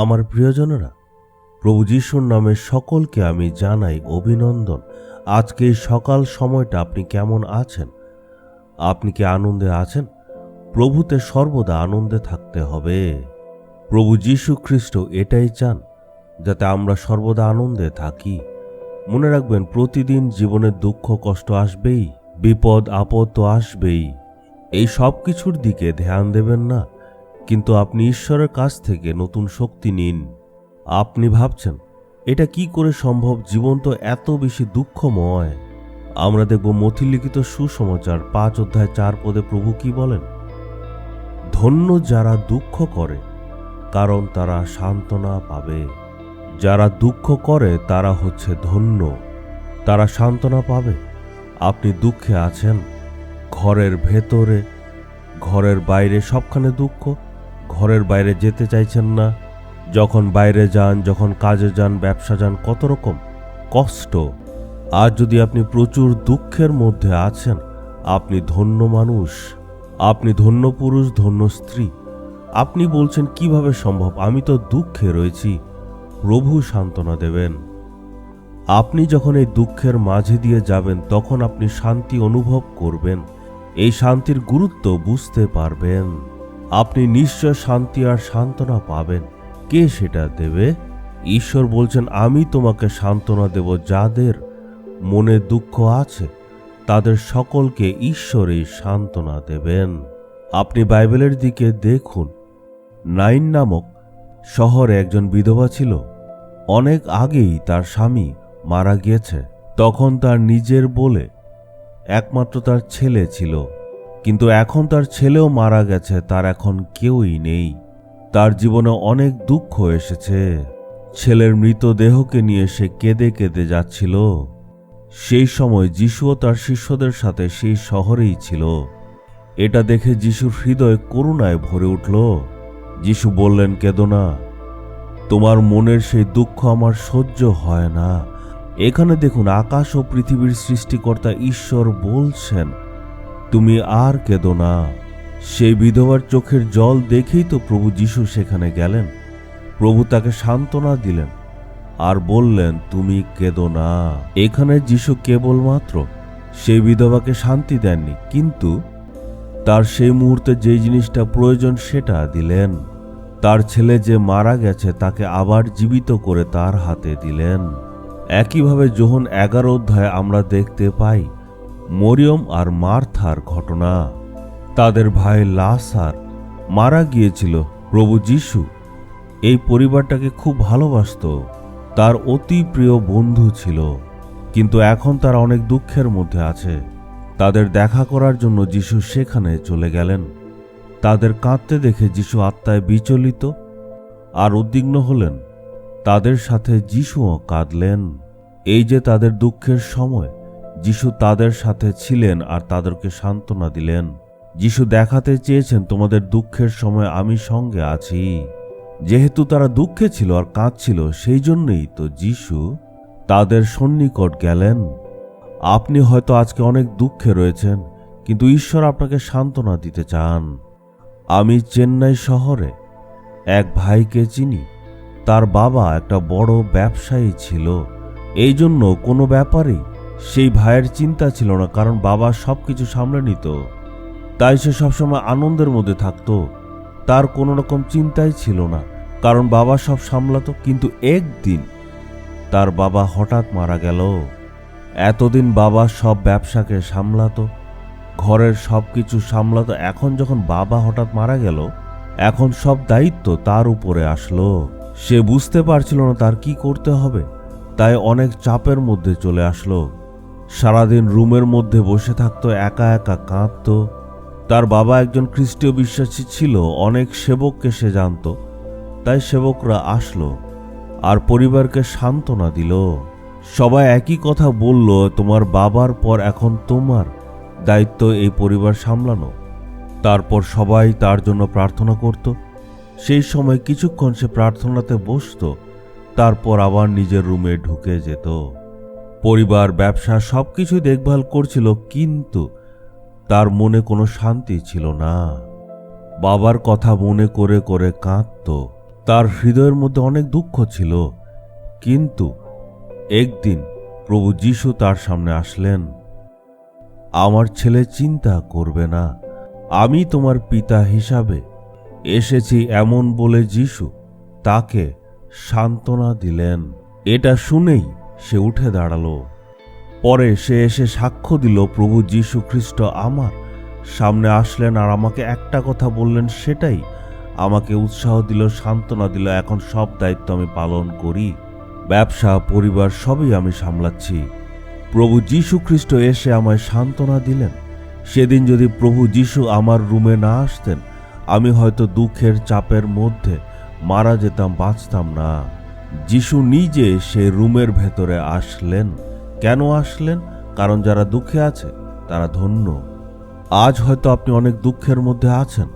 আমার প্রিয়জনেরা, প্রভু যিশুর নামে সকলকে আমি জানাই অভিনন্দন। আজকে সকাল সময়টা আপনি কেমন আছেন? আপনি কি আনন্দে আছেন? প্রভুতে সর্বদা আনন্দে থাকতে হবে। প্রভু যীশু খ্রিস্ট এটাই চান, যাতে আমরা সর্বদা আনন্দে থাকি। মনে রাখবেন, প্রতিদিন জীবনে দুঃখ, কষ্ট আসবেই, বিপদ, আপদ তো আসবেই। এই সব কিছুর দিকে ধ্যান দেবেন না। কিন্তু আপনি ঈশ্বরের কাছ থেকে নতুন শক্তি নিন। আপনি ভাবছেন, এটা কি করে সম্ভব? জীবন তো এত বেশি দুঃখময়। আমরা দেখব মথিলিখিত সুসমাচার, পাঁচ অধ্যায় চার পদে প্রভু কি বলেন? ধন্য যারা দুঃখ করে, কারণ তারা সান্ত্বনা পাবে। যারা দুঃখ করে, তারা হচ্ছে ধন্য। তারা সান্ত্বনা পাবে। আপনি দুঃখে আছেন। ঘরের ভেতরে, ঘরের বাইরে সবখানে দুঃখ। ঘরের বাইরে যেতে চাইছেন না, যখন বাইরে যান, যখন কাজে যান, ব্যবসা যান, কত রকম কষ্ট। আর যদি আপনি প্রচুর দুঃখের মধ্যে আছেন, আপনি ধন্য মানুষ, আপনি ধন্য পুরুষ, ধন্য স্ত্রী। আপনি বলছেন, কীভাবে সম্ভব? আমি তো দুঃখে রয়েছি। প্রভু সান্ত্বনা দেবেন। আপনি যখন এই দুঃখের মাঝে দিয়ে যাবেন, তখন আপনি শান্তি অনুভব করবেন। এই শান্তির গুরুত্ব বুঝতে পারবেন। আপনি নিশ্চয় শান্তি আর সান্ত্বনা পাবেন। কে সেটা দেবে? ঈশ্বর বলছেন, আমি তোমাকে সান্ত্বনা দেব যাদের মনে দুঃখ আছে। তাদের সকলকে ঈশ্বরই সান্ত্বনা দেবেন। আপনি বাইবেলের দিকে দেখুন, নাইন নামক শহরে একজন বিধবা ছিল। অনেক আগেই তার স্বামী মারা গিয়েছে। তখন তার নিজের বলে একমাত্র তার ছেলে ছিল। কিন্তু এখন তার ছেলেও মারা গেছে, তার এখন কেউই নেই। তার জীবনে অনেক দুঃখ এসেছে। ছেলের মৃতদেহকে নিয়ে সে কেঁদে কেঁদে যাচ্ছিল। সেই সময় যিশুও তার শিষ্যদের সাথে সেই শহরেই ছিল। এটা দেখে যিশুর হৃদয় করুণায় ভরে উঠল। যিশু বললেন, কেঁদো না। তোমার মনের সেই দুঃখ আমার সহ্য হয় না। এখানে দেখুন, আকাশ ও পৃথিবীর সৃষ্টিকর্তা ঈশ্বর বলছেন তুমি আর কেঁদো না। সেই বিধবার চোখের জল দেখেই তো প্রভু যিশু সেখানে গেলেন। প্রভু তাকে সান্ত্বনা দিলেন আর বললেন, তুমি কেঁদো না। এখানে যিশু কেবলমাত্র সেই বিধবাকে শান্তি দেননি, কিন্তু তার সেই মুহূর্তে যে জিনিসটা প্রয়োজন সেটা দিলেন। তার ছেলে যে মারা গেছে তাকে আবার জীবিত করে তার হাতে দিলেন। একইভাবে যোহন এগারো অধ্যায়ে আমরা দেখতে পাই মরিয়ম আর মার্থার ঘটনা। তাদের ভাই লাসার মারা গিয়েছিল প্রভু যিশু। এই পরিবারটাকে খুব ভালোবাসত। তার অতি প্রিয় বন্ধু ছিল। কিন্তু এখন তারা অনেক দুঃখের মধ্যে আছে। তাদের দেখা করার জন্য যিশু সেখানে চলে গেলেন। তাদের কাঁদতে দেখে যিশু আত্মায় বিচলিত আর উদ্বিগ্ন হলেন। তাদের সাথে যিশুও কাঁদলেন। এই যে তাদের দুঃখের সময় যিশু তাদের সাথে ছিলেন আর তাদেরকে সান্ত্বনা দিলেন। যিশু দেখাতে চেয়েছেন, তোমাদের দুঃখের সময় আমি সঙ্গে আছি। যেহেতু তারা দুঃখে ছিল আর কাঁদছিল, সেই জন্যই তো যিশু তাদের সন্নিকট গেলেন। আপনি হয়তো আজকে অনেক দুঃখে রয়েছেন, কিন্তু ঈশ্বর আপনাকে সান্ত্বনা দিতে চান। আমি চেন্নাই শহরে এক ভাইকে চিনি। তার বাবা একটা বড় ব্যবসায়ী ছিল। এই জন্য কোনো ব্যাপারেই সেই ভাইয়ের চিন্তা ছিল না, কারণ বাবা সব কিছু সামলে নিত। তাই সে সবসময় আনন্দের মধ্যে থাকতো। তার কোনো রকম চিন্তাই ছিল না, কারণ বাবা সব সামলাতো, কিন্তু একদিন তার বাবা হঠাৎ মারা গেল। এতদিন বাবা সব ব্যবসাকে সামলাতো, ঘরের সব কিছু সামলাতো, এখন যখন বাবা হঠাৎ মারা গেল, এখন সব দায়িত্ব তার উপরে আসলো। সে বুঝতে পারছিল না তার কি করতে হবে, তাই অনেক চাপের মধ্যে চলে আসলো। সারাদিন রুমের মধ্যে বসে থাকতো, একা একা কাঁদত। তার বাবা একজন খ্রিস্টীয় বিশ্বাসী ছিল, অনেক সেবককে সে জানত। তাই সেবকরা আসলো আর পরিবারকে সান্ত্বনা দিল। সবাই একই কথা বলল, তোমার বাবার পর এখন তোমার দায়িত্ব এই পরিবার সামলানো। তারপর সবাই তার জন্য প্রার্থনা করত। সেই সময় কিছুক্ষণ সে প্রার্থনাতে বসত, তারপর আবার নিজের রুমে ঢুকে যেত। পরিবার, ব্যবসা, সবকিছুই দেখভাল করছিল, কিন্তু তার মনে কোনো শান্তি ছিল না। বাবার কথা মনে করে করে কাঁদত। তার হৃদয়ের মধ্যে অনেক দুঃখ ছিল। কিন্তু একদিন প্রভু যিশু তার সামনে আসলেন, আমার ছেলে চিন্তা করবে না, আমি তোমার পিতা হিসাবে এসেছি এমন বলে যিশু তাকে সান্ত্বনা দিলেন। এটা শুনেই সে উঠে দাঁড়াল। পরে সে এসে সাক্ষ্য দিল, প্রভু যীশু খ্রিস্ট আমার। সামনে আসলেন আর আমাকে একটা কথা বললেন সেটাই। আমাকে উৎসাহ দিল, সান্ত্বনা দিল, এখন সব দায়িত্ব আমি পালন করি। ব্যবসা, পরিবার, সবই আমি সামলাচ্ছি। প্রভু যীশু খ্রিস্ট এসে আমায় সান্ত্বনা দিলেন। সেদিন যদি প্রভু যীশু আমার রুমে না আসতেন, আমি হয়তো দুঃখের চাপের মধ্যে মারা যেতাম, বাঁচতাম না। যিশু নিজে সে রুমের ভেতরে আসলেন। কেন আসলেন? কারণ যারা দুঃখে আছে, তারা ধন্য। আজ হয়তো আপনি অনেক দুঃখের মধ্যে আছেন।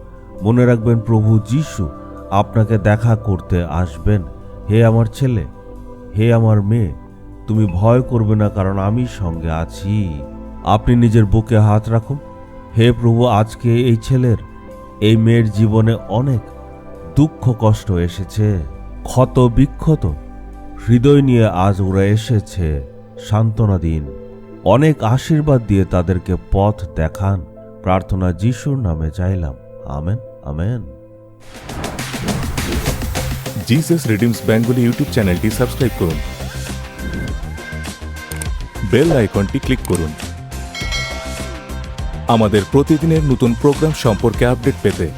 মনে রাখবেন, প্রভু যিশু আপনাকে দেখা করতে আসবেন। হে আমার ছেলে, হে আমার মেয়ে, তুমি ভয় করবে না কারণ আমি সঙ্গে আছি। আপনি নিজের বুকে হাত রাখুন। হে প্রভু, আজকে এই ছেলের, এই মেয়ের জীবনে অনেক দুঃখ কষ্ট এসেছে। ক্ষত বিক্ষত। হৃদয় নিয়ে আজ ওরা এসেছে সান্ত্বনা দিন। অনেক আশীর্বাদ দিয়ে তাদেরকে পথ দেখান। প্রার্থনা যিশুর নামে চাইলাম। Amen amen. Jesus redeems Bengali YouTube চ্যানেলটি সাবস্ক্রাইব করুন। বেল আইকনটি ক্লিক করুন। আমাদের প্রতিদিনের নতুন প্রোগ্রাম সম্পর্কে আপডেট পেতে